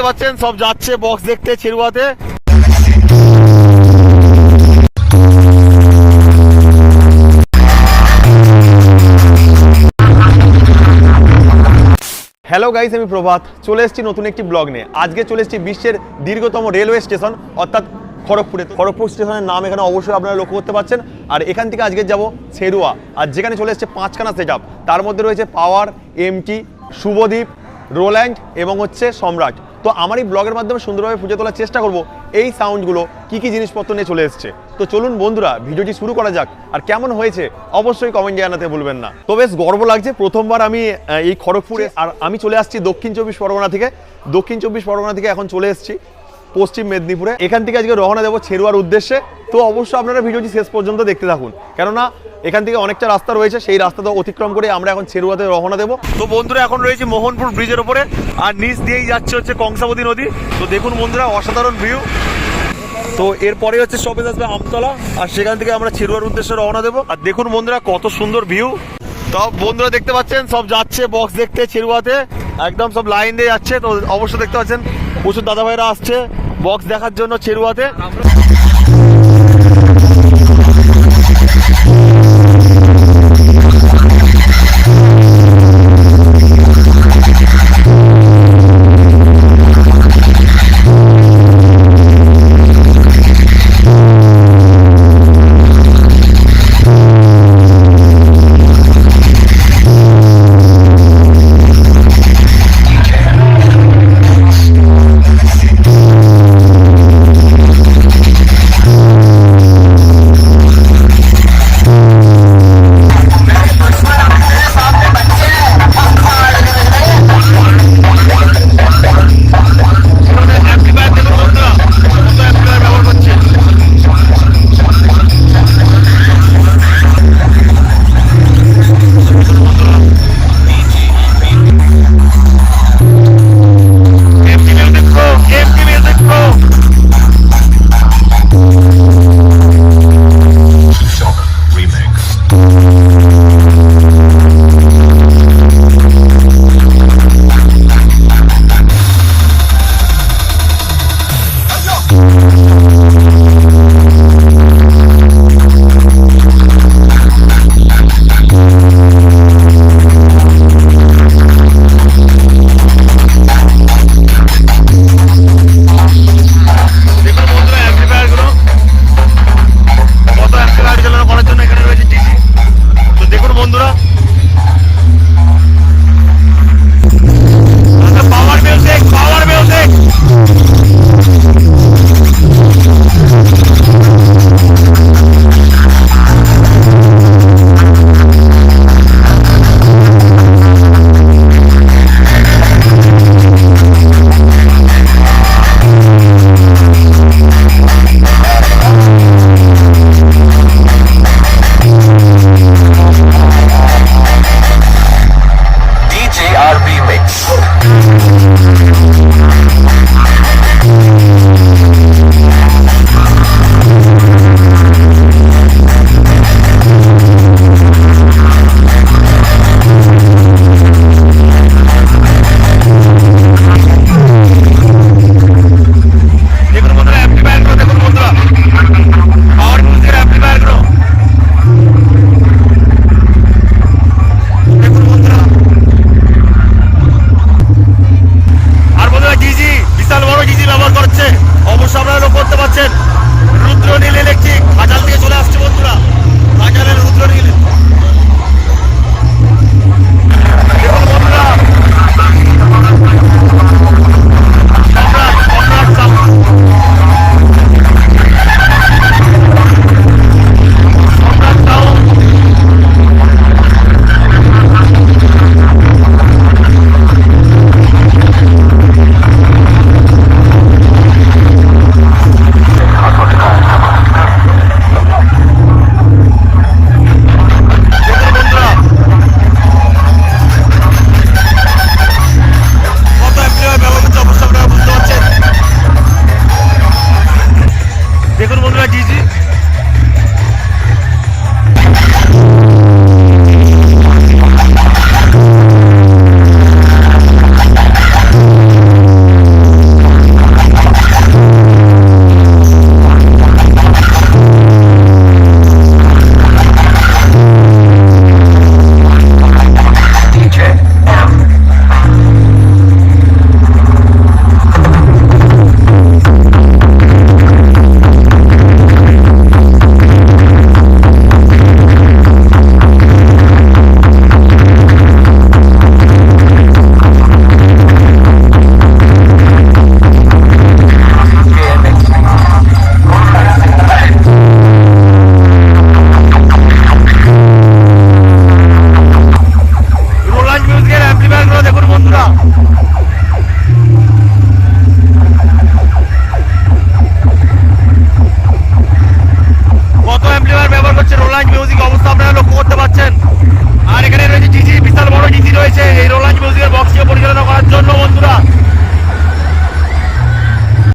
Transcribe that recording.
দেখতে পাচ্ছেন, সব যাচ্ছে বক্স দেখতে, ছেড়ুয়াতে। হ্যালো গাইস আমি প্রভাত। চলে এসেছি নতুন একটি ব্লগ নিয়ে। আজকে চলে এসেছি বিশ্বের দীর্ঘতম রেলওয়ে স্টেশন অর্থাৎ খড়গপুরে। খড়গপুর স্টেশনের নাম এখানে অবশ্যই আপনারা লক্ষ্য করতে পারছেন। আর এখান থেকে আজকে যাব ছেরুয়া আর যেখানে চলে এসেছে পাঁচখানা সেট তার মধ্যে রয়েছে পাওয়ার এমটি শুভদীপ রোল্যান্ড এবং হচ্ছে সম্রাট। তো আমার এই ব্লগের মাধ্যমে সুন্দরভাবে ফুটে তোলার চেষ্টা করব এই সাউন্ডগুলো কি কি জিনিসপত্র নিয়ে চলে এসেছে। তো চলুন বন্ধুরা ভিডিওটি শুরু করা যাক আর কেমন হয়েছে অবশ্যই কমেন্ট জানাতে ভুলবেন না। তো বেশ গর্ব লাগছে প্রথমবার আমি এই খড়গপুরে আর আমি চলে আসছি দক্ষিণ চব্বিশ পরগনা থেকে। দক্ষিণ চব্বিশ পরগনা থেকে এখন চলে এসেছি পশ্চিম মেদিনীপুরে। এখান থেকে আজকে রওনা দেবো ছেরুয়ার উদ্দেশ্যে। তো অবশ্যই আপনারা ভিডিওটি শেষ পর্যন্ত দেখতে থাকুন। কেননা এখান থেকে অনেকটা রাস্তা রয়েছে, সেই রাস্তাটা অতিক্রম করে আমরা এখন ছেরুয়াতে রওনা দেবো। তো বন্ধুরা, এখন রয়েছে মোহনপুর ব্রিজের উপরে, আর নিচ দিয়েই যাচ্ছে হচ্ছে কংসাবতী নদী। তো দেখুন বন্ধুরা, অসাধারণ ভিউ তো এরপরে হচ্ছে স্টপেজ আসবে আমতলা, আর সেখান থেকে আমরা ছেরুয়ার উদ্দেশ্যে রওনা দেবো। আর দেখুন বন্ধুরা, কত সুন্দর ভিউ সব বন্ধুরা দেখতে পাচ্ছেন, সব যাচ্ছে বক্স দেখতে ছেরুয়াতে, একদম সব লাইন দিয়ে যাচ্ছে। তো অবশ্যই দেখতে পাচ্ছেন, প্রচুর দাদা ভাইরা আসছে বক্স দেখার জন্য ছেরুয়াতে। রোলাঞ্জ মিউজিক অবস্থা আপনারা লক্ষ্য করতে পারছেন আর এখানে রয়েছে জিজি বিশাল বড় জিজি রয়েছে। এই রোলাঞ্জ মিউজিকের বক্সকে পরিচালনা করার জন্য বন্ধুরা